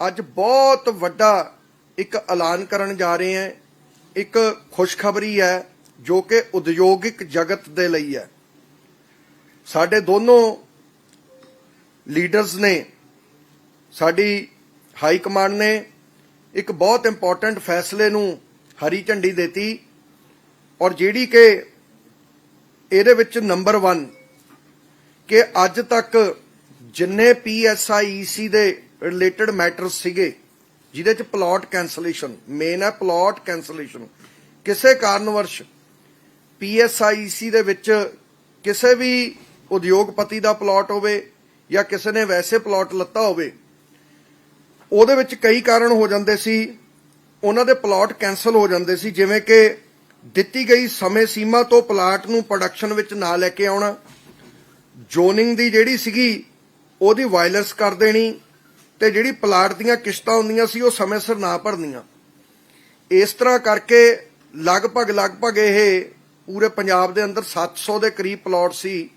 ਅੱਜ ਬਹੁਤ ਵੱਡਾ ਇੱਕ ਐਲਾਨ ਕਰਨ ਜਾ ਰਹੇ ਹਾਂ। ਇੱਕ ਖੁਸ਼ਖਬਰੀ ਹੈ, ਜੋ ਕਿ ਉਦਯੋਗਿਕ ਜਗਤ ਦੇ ਲਈ ਹੈ। ਸਾਡੇ ਦੋਨੋਂ ਲੀਡਰਸ ਨੇ, ਸਾਡੀ ਹਾਈ ਕਮਾਂਡ ਨੇ ਇੱਕ ਬਹੁਤ ਇੰਪੋਰਟੈਂਟ ਫੈਸਲੇ ਨੂੰ ਹਰੀ ਝੰਡੀ ਦਿੱਤੀ ਔਰ ਜਿਹੜੀ ਕਿ ਇਹਦੇ ਵਿੱਚ ਨੰਬਰ 1 ਕਿ ਅੱਜ ਤੱਕ ਜਿੰਨੇ ਪੀਐਸਆਈਸੀ ਦੇ ਰਿਲੇਟਡ ਮੈਟਰ ਸੀਗੇ, ਜਿਹਦੇ ਚ ਪਲਾਟ ਕੈਂਸਲੇਸ਼ਨ ਮੇਨ ਹੈ ਪਲਾਟ ਕੈਂਸਲੇਸ਼ਨ ਕਿਸੇ ਕਾਰਨ ਕਾਰਨਵਰਸ਼ ਪੀਐਸਆਈਸੀ ਦੇ ਵਿੱਚ ਕਿਸੇ ਵੀ ਉਦਯੋਗਪਤੀ ਦਾ ਪਲਾਟ ਹੋਵੇ ਜਾਂ ਕਿਸੇ ਨੇ ਵੈਸੇ ਪਲਾਟ ਲੱਤਾ ਹੋਵੇ, ਉਹਦੇ ਵਿੱਚ ਕਈ ਕਾਰਨ ਹੋ ਜਾਂਦੇ ਸੀ। ਉਹਨਾਂ ਦੇ ਪਲਾਟ ਕੈਨਸਲ ਹੋ ਜਾਂਦੇ ਸੀ, ਜਿਵੇਂ ਕਿ ਦਿੱਤੀ ਗਈ ਸਮੇਂ ਸੀਮਾ ਤੋਂ ਪਲਾਟ ਨੂੰ ਪ੍ਰੋਡਕਸ਼ਨ ਵਿੱਚ ਨਾ ਲੈ ਕੇ ਆਉਣਾ ਜ਼ੋਨਿੰਗ ਦੀ ਜਿਹੜੀ ਸੀਗੀ, ਉਹਦੀ ਵਾਇਲੈਂਸ ਕਰ ਦੇਣੀ ਤੇ ਜਿਹੜੀ ਪਲਾਟ ਦੀਆਂ ਕਿਸ਼ਤਾਂ ਹੁੰਦੀਆਂ ਸੀ, ਉਹ ਸਮੇਂ ਸਿਰ ਨਾ ਭਰਨੀਆਂ। ਇਸ ਤਰ੍ਹਾਂ ਕਰਕੇ ਲਗਭਗ ਲਗਭਗ ਇਹ ਪੂਰੇ ਪੰਜਾਬ ਦੇ ਅੰਦਰ 700 ਦੇ ਕਰੀਬ ਪਲਾਟ ਸੀ,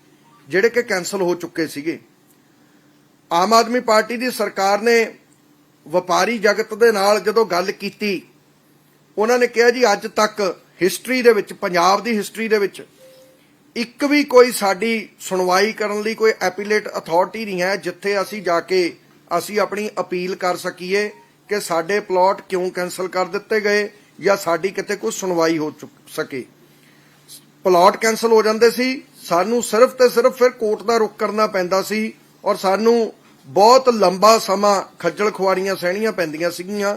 ਜਿਹੜੇ ਕਿ ਕੈਨਸਲ ਹੋ ਚੁੱਕੇ ਸੀਗੇ। ਆਮ ਆਦਮੀ ਪਾਰਟੀ ਦੀ ਸਰਕਾਰ ਨੇ ਵਪਾਰੀ ਜਗਤ ਦੇ ਨਾਲ ਜਦੋਂ ਗੱਲ ਕੀਤੀ, ਉਹਨਾਂ ਨੇ ਕਿਹਾ ਜੀ, ਅੱਜ ਤੱਕ ਹਿਸਟਰੀ ਦੇ ਵਿੱਚ, ਪੰਜਾਬ ਦੀ ਹਿਸਟਰੀ ਦੇ ਵਿੱਚ ਇੱਕ ਵੀ ਕੋਈ ਸਾਡੀ ਸੁਣਵਾਈ ਕਰਨ ਲਈ ਕੋਈ ਐਪੀਲੇਟ ਅਥਾਰਟੀ ਨਹੀਂ ਹੈ, ਜਿੱਥੇ ਅਸੀਂ ਜਾ ਕੇ ਅਸੀਂ ਆਪਣੀ ਅਪੀਲ ਕਰ ਸਕੀਏ ਕਿ ਸਾਡੇ ਪਲਾਟ ਕਿਉਂ ਕੈਨਸਲ ਕਰ ਦਿੱਤੇ ਗਏ ਜਾਂ ਸਾਡੀ ਕਿਤੇ ਕੋਈ ਸੁਣਵਾਈ ਹੋ ਚੁੱਕ ਸਕੇ। ਪਲਾਟ ਕੈਨਸਲ ਹੋ ਜਾਂਦੇ ਸੀ, ਸਾਨੂੰ ਸਿਰਫ ਤੇ ਸਿਰਫ ਫਿਰ ਕੋਰਟ ਦਾ ਰੁਖ ਕਰਨਾ ਪੈਂਦਾ ਸੀ ਔਰ ਸਾਨੂੰ ਬਹੁਤ ਲੰਬਾ ਸਮਾਂ ਖੱਜਲ ਖੁਆਰੀਆਂ ਸਹਿਣੀਆਂ ਪੈਂਦੀਆਂ ਸੀਗੀਆਂ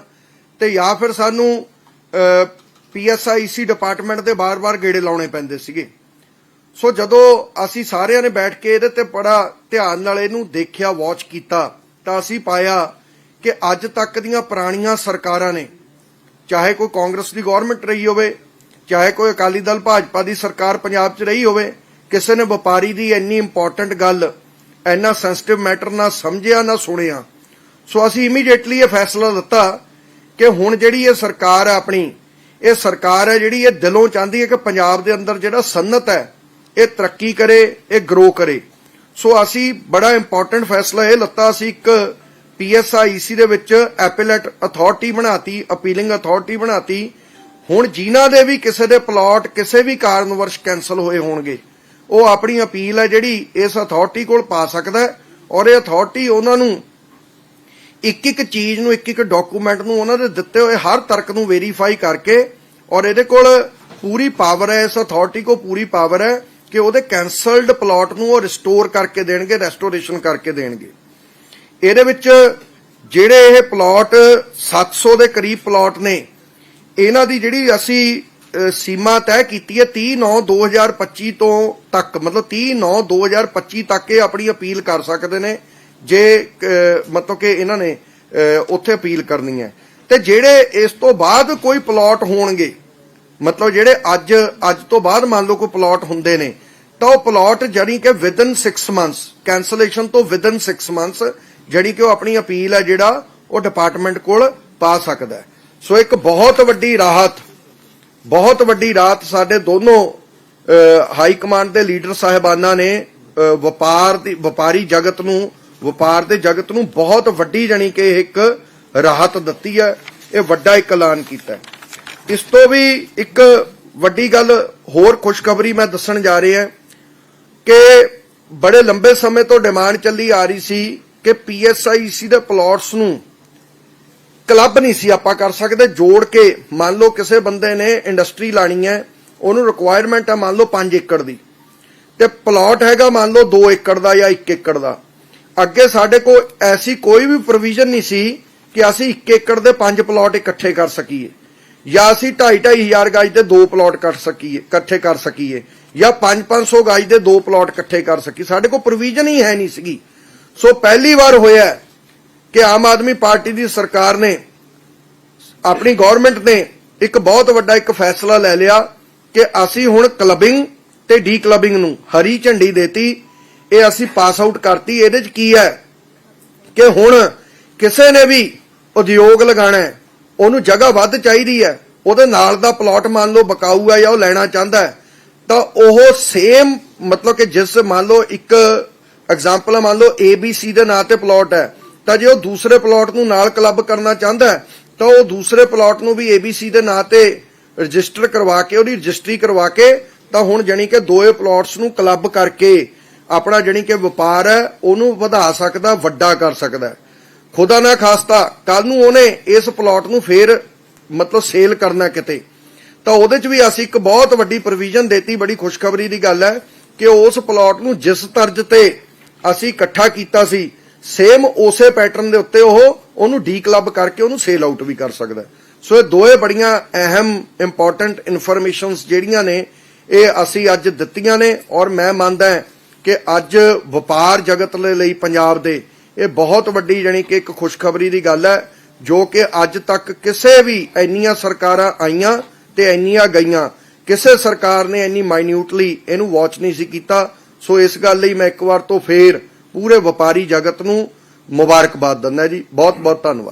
ਤੇ ਜਾਂ ਫਿਰ ਸਾਨੂੰ ਪੀਐਸਆਈਸੀ ਡਿਪਾਰਟਮੈਂਟ ਦੇ ਬਾਰ-ਬਾਰ ਗੇੜੇ ਲਾਉਣੇ ਪੈਂਦੇ ਸੀਗੇ। ਸੋ ਜਦੋਂ ਅਸੀਂ ਸਾਰਿਆਂ ਨੇ ਬੈਠ ਕੇ ਇਹਦੇ ਤੇ ਬੜਾ ਧਿਆਨ ਨਾਲ ਇਹਨੂੰ ਦੇਖਿਆ ਵਾਚ ਕੀਤਾ ਤਾਂ ਅਸੀਂ ਪਾਇਆ ਕਿ ਅੱਜ ਤੱਕ ਦੀਆਂ ਪੁਰਾਣੀਆਂ ਸਰਕਾਰਾਂ ਨੇ, ਚਾਹੇ ਕੋਈ ਕਾਂਗਰਸ ਦੀ ਗਵਰਨਮੈਂਟ ਰਹੀ ਹੋਵੇ, ਚਾਹੇ ਕੋਈ ਅਕਾਲੀ ਦਲ ਭਾਜਪਾ ਦੀ ਸਰਕਾਰ ਪੰਜਾਬ 'ਚ ਰਹੀ ਹੋਵੇ, ਕਿਸੇ ਨੇ ਵਪਾਰੀ ਦੀ ਇੰਨੀ ਇੰਪੋਰਟੈਂਟ ਗੱਲ, ਇੰਨਾ ਸੈਂਸਿਟਿਵ ਮੈਟਰ ਨਾ ਸਮਝਿਆ, ਨਾ ਸੁਣਿਆ। ਸੋ ਅਸੀਂ ਇਮੀਡੀਏਟਲੀ ਇਹ ਫੈਸਲਾ ਲਿੱਤਾ ਕਿ ਹੁਣ ਜਿਹੜੀ ਇਹ ਸਰਕਾਰ ਹੈ ਆਪਣੀ, ਇਹ ਸਰਕਾਰ ਹੈ ਜਿਹੜੀ ਇਹ ਦਿਲੋਂ ਚਾਹੁੰਦੀ ਹੈ ਕਿ ਪੰਜਾਬ ਦੇ ਅੰਦਰ ਜਿਹੜਾ ਸਨਅਤ ਹੈ, ਇਹ ਤਰੱਕੀ ਕਰੇ, ਇਹ ਗਰੋ ਕਰੇ। ਸੋ ਅਸੀਂ ਬੜਾ ਇੰਪੋਰਟੈਂਟ ਫੈਸਲਾ ਇਹ ਲੱਤਾ ਅਸੀਂ ਇੱਕ ਪੀਐਸਆਈਸੀ ਦੇ ਵਿੱਚ ਐਪੀਲੇਟ ਅਥਾਰਟੀ ਬਣਾਤੀ ਅਪੀਲਿੰਗ ਅਥਾਰਟੀ ਬਣਾਤੀ। ਹੁਣ ਜਿਨ੍ਹਾਂ ਦੇ ਵੀ ਕਿਸੇ ਦੇ ਪਲਾਟ ਕਿਸੇ ਵੀ ਕਾਰਨ ਵਰਸ਼ ਕੈਨਸਲ ਹੋਏ ਹੋਣਗੇ। ਉਹ ਆਪਣੀ ਅਪੀਲ ਹੈ ਜਿਹੜੀ ਇਸ ਅਥਾਰਟੀ ਕੋਲ ਪਾ ਸਕਦਾ ਔਰ ਇਹ ਅਥਾਰਟੀ ਉਹਨਾਂ ਨੂੰ ਇੱਕ ਇੱਕ ਚੀਜ਼ ਨੂੰ, ਇੱਕ ਇੱਕ ਡਾਕੂਮੈਂਟ ਨੂੰ ਉਹਨਾਂ ਦੇ ਦਿੱਤੇ ਹੋਏ ਹਰ ਤਰਕ ਨੂੰ ਵੈਰੀਫਾਈ ਕਰਕੇ ਔਰ ਇਹਦੇ ਕੋਲ ਪੂਰੀ ਪਾਵਰ ਹੈ, ਇਸ ਅਥਾਰਟੀ ਕੋ ਪੂਰੀ ਪਾਵਰ ਹੈ। ਕਿ ਉਹਦੇ ਕੈਨਸਲਡ ਪਲਾਟ ਨੂੰ ਉਹ ਰਿਸਟੋਰ ਕਰਕੇ ਦੇਣਗੇ ਰੈਸਟੋਰੇਸ਼ਨ ਕਰਕੇ ਦੇਣਗੇ। ਇਹਦੇ ਵਿੱਚ ਜਿਹੜੇ ਇਹ ਪਲਾਟ 700 ਦੇ ਕਰੀਬ ਪਲਾਟ ਨੇ, ਇਹਨਾਂ ਦੀ ਜਿਹੜੀ ਅਸੀਂ ਸੀਮਾ ਤੈਅ ਕੀਤੀ ਹੈ 30 9 2025 ਤੋਂ ਤੱਕ, ਮਤਲਬ 30 9 2025 ਤੱਕ ਇਹ ਆਪਣੀ ਅਪੀਲ ਕਰ ਸਕਦੇ ਨੇ, ਜੇ ਮਤਲਬ ਕਿ ਇਹਨਾਂ ਨੇ ਉੱਥੇ ਅਪੀਲ ਕਰਨੀ ਹੈ। ਤੇ ਜਿਹੜੇ ਇਸ ਤੋਂ ਬਾਅਦ ਕੋਈ ਪਲਾਟ ਹੋਣਗੇ ਮਤਲਬ ਜਿਹੜੇ ਅੱਜ ਅੱਜ ਤੋਂ ਬਾਅਦ ਮੰਨ ਲਓ ਕੋਈ ਪਲਾਟ ਹੁੰਦੇ ਨੇ, ਤਾਂ ਉਹ ਪਲਾਟ ਜਾਨੀ ਕਿ ਵਿਦਨ 6 ਮੰਥਸ ਕੈਂਸਲੇਸ਼ਨ ਤੋਂ ਵਿਦਨ 6 ਮੰਥਸ ਜਿਹੜੀ ਕਿ ਉਹ ਆਪਣੀ ਅਪੀਲ ਹੈ ਜਿਹੜਾ ਉਹ ਡਿਪਾਰਟਮੈਂਟ ਕੋਲ ਪਾ ਸਕਦਾ ਹੈ। ਸੋ ਇੱਕ ਬਹੁਤ ਵੱਡੀ ਰਾਹਤ, ਬਹੁਤ ਵੱਡੀ ਰਾਹਤ ਸਾਡੇ ਦੋਨੋਂ ਹਾਈ ਕਮਾਂਡ ਦੇ ਲੀਡਰ ਸਾਹਿਬਾਨਾਂ ਨੇ ਵਪਾਰ ਦੀ, ਵਪਾਰੀ ਜਗਤ ਨੂੰ, ਵਪਾਰ ਦੇ ਜਗਤ ਨੂੰ ਬਹੁਤ ਵੱਡੀ ਜਾਨੀ ਕਿ ਇੱਕ ਰਾਹਤ ਦਿੱਤੀ ਹੈ, ਇਹ ਵੱਡਾ ਇੱਕ ਐਲਾਨ ਕੀਤਾ ਹੈ। ਇਸ ਤੋਂ ਵੀ ਇੱਕ ਵੱਡੀ ਗੱਲ ਹੋਰ ਖੁਸ਼ਖਬਰੀ ਮੈਂ ਦੱਸਣ ਜਾ ਰਿਹਾ ਕਿ ਬੜੇ ਲੰਬੇ ਸਮੇਂ ਤੋਂ ਡਿਮਾਂਡ ਚੱਲੀ ਆ ਰਹੀ ਸੀ ਕਿ ਪੀਐਸਆਈਸੀ ਦੇ ਪਲਾਟਸ ਨੂੰ ਕਲੱਬ ਨਹੀਂ ਸੀ ਆਪਾਂ ਕਰ ਸਕਦੇ। ਜੋੜ ਕੇ ਮੰਨ ਲਓ ਕਿਸੇ ਬੰਦੇ ਨੇ ਇੰਡਸਟਰੀ ਲਾਣੀ ਹੈ, ਉਹਨੂੰ ਰਿਕੁਆਇਰਮੈਂਟ ਹੈ ਮੰਨ ਲਓ 5 ਏਕੜ ਦੀ। ਤੇ ਪਲਾਟ ਹੈਗਾ ਮੰਨ ਲਓ 2 ਏਕੜ ਦਾ ਜਾਂ 1 ਏਕੜ ਦਾ। ਅੱਗੇ ਸਾਡੇ ਕੋਲ ਐਸੀ ਕੋਈ ਵੀ ਪ੍ਰੋਵੀਜ਼ਨ ਨਹੀਂ ਸੀ ਕਿ ਅਸੀਂ 1 ਏਕੜ ਦੇ 5 ਪਲਾਟ ਇਕੱਠੇ ਕਰ ਸਕੀਏ। ਜਾਂ ਅਸੀਂ 2.5 ਹਜ਼ਾਰ ਗਜ ਦੇ ਦੋ ਪਲਾਟ ਕੱਟ ਸਕੀਏ, ਇਕੱਠੇ ਕਰ ਸਕੀਏ, ਜਾਂ 5-500 ਗਾਜ ਦੇ ਦੋ ਪਲਾਟ ਇਕੱਠੇ ਕਰ ਸਕੀਏ। ਸਾਡੇ ਕੋਲ ਪ੍ਰੋਵੀਜ਼ਨ ਹੀ ਹੈ ਨਹੀਂ ਸੀਗੀ। ਸੋ ਪਹਿਲੀ ਵਾਰ ਹੋਇਆ ਕਿ ਆਮ ਆਦਮੀ ਪਾਰਟੀ ਦੀ ਸਰਕਾਰ ਨੇ, ਆਪਣੀ ਗਵਰਨਮੈਂਟ ਨੇ ਇੱਕ ਬਹੁਤ ਵੱਡਾ ਇੱਕ ਫੈਸਲਾ ਲੈ ਲਿਆ ਕਿ ਅਸੀਂ ਹੁਣ ਕਲੱਬਿੰਗ ਤੇ ਡੀ ਕਲੱਬਿੰਗ ਨੂੰ ਹਰੀ ਝੰਡੀ ਦੇਤੀ, ਇਹ ਅਸੀਂ ਪਾਸ ਆਊਟ ਕਰਤੀ। ਇਹਦੇ ਚ ਕੀ ਹੈ ਕਿ ਹੁਣ ਕਿਸੇ ਨੇ ਵੀ ਉਦਯੋਗ ਲਗਾਣਾ ਹੈ ਉਹਨੂੰ ਜਗ੍ਹਾ ਵੱਧ ਚਾਹੀਦੀ ਹੈ। ਉਹਦੇ ਨਾਲ ਦਾ ਪਲਾਟ ਮੰਨ ਲਓ ਬਕਾਊ ਹੈ ਜਾਂ ਉਹ ਲੈਣਾ ਚਾਹੁੰਦਾ ਹੈ ਤਾਂ ਉਹ ਸੇਮ ਮਤਲਬ ਕਿ ਜਿਸ ਮੰਨ ਲਓ ਇੱਕ ਐਗਜ਼ਾਮਪਲ ਮੰਨ ਲਓ ABC ਦੇ ਨਾਂ ਤੇ ਪਲਾਟ ਹੈ ਤਾਂ ਜੇ ਉਹ ਦੂਸਰੇ ਪਲਾਟ ਨੂੰ ਨਾਲ ਕਲੱਬ ਕਰਨਾ ਚਾਹੁੰਦਾ ਹੈ, ਤਾਂ ਉਹ ਦੂਸਰੇ ਪਲਾਟ ਨੂੰ ਵੀ ABC ਦੇ ਨਾਂ ਤੇ ਰਜਿਸਟਰ ਕਰਵਾ ਕੇ ਉਹਦੀ ਰਜਿਸਟਰੀ ਕਰਵਾ ਕੇ ਤਾਂ ਹੁਣ ਜਾਣੀ ਕਿ ਦੋਏ ਪਲਾਟਸ ਨੂੰ ਕਲੱਬ ਕਰਕੇ ਆਪਣਾ ਜਾਣੀ ਕਿ ਵਪਾਰ ਹੈ ਉਹਨੂੰ ਵਧਾ ਸਕਦਾ ਵੱਡਾ ਕਰ ਸਕਦਾ ਖੁਦਾ ਨਾ ਖਾਸਤਾ ਕੱਲ ਨੂੰ ਉਹਨੇ ਇਸ ਪਲਾਟ ਨੂੰ ਫੇਰ ਮਤਲਬ ਸੇਲ ਕਰਨਾ ਕਿਤੇ। ਤਾਂ ਉਹਦੇ 'ਚ ਵੀ ਅਸੀਂ ਇੱਕ ਬਹੁਤ ਵੱਡੀ ਪ੍ਰੋਵੀਜ਼ਨ ਦੇਤੀ, ਬੜੀ ਖੁਸ਼ਖਬਰੀ ਦੀ ਗੱਲ ਹੈ ਕਿ ਉਸ ਪਲਾਟ ਨੂੰ ਜਿਸ ਤਰਜ ਤੇ ਅਸੀਂ ਇਕੱਠਾ ਕੀਤਾ ਸੀ ਸੇਮ ਉਸੇ ਪੈਟਰਨ ਦੇ ਉੱਤੇ ਉਹ ਉਹਨੂੰ ਡੀ ਕਲੱਬ ਕਰਕੇ ਉਹਨੂੰ ਸੇਲ ਆਊਟ ਵੀ ਕਰ ਸਕਦਾ। ਸੋ ਇਹ ਦੋਏ ਬੜੀਆਂ ਅਹਿਮ ਇੰਪੋਰਟੈਂਟ ਇਨਫੋਰਮੇਸ਼ਨਸ ਜਿਹੜੀਆਂ ਨੇ, ਇਹ ਅਸੀਂ ਅੱਜ ਦਿੱਤੀਆਂ ਨੇ ਔਰ ਮੈਂ ਮੰਨਦਾ ਕਿ ਅੱਜ ਵਪਾਰ ਜਗਤ ਦੇ ਲਈ ਪੰਜਾਬ ਦੇ ਇਹ ਬਹੁਤ ਵੱਡੀ ਜਾਣੀ ਕਿ ਇੱਕ ਖੁਸ਼ਖਬਰੀ ਦੀ ਗੱਲ ਹੈ, ਜੋ ਕਿ ਅੱਜ ਤੱਕ ਕਿਸੇ ਵੀ ਇੰਨੀਆਂ ਸਰਕਾਰਾਂ ਆਈਆਂ ਤੇ ਇੰਨੀਆਂ ਗਈਆਂ। ਕਿਸੇ ਸਰਕਾਰ ਨੇ ਇੰਨੀ ਮਾਈਨਿਊਟਲੀ ਇਹਨੂੰ ਵਾਚ ਨਹੀਂ ਸੀ ਕੀਤਾ। ਸੋ ਇਸ ਗੱਲ ਲਈ ਮੈਂ ਇੱਕ ਵਾਰ ਤੋਂ ਫੇਰ ਪੂਰੇ ਵਪਾਰੀ ਜਗਤ ਨੂੰ ਮੁਬਾਰਕਬਾਦ ਦਿੰਦਾ ਜੀ। ਬਹੁਤ ਬਹੁਤ ਧੰਨਵਾਦ।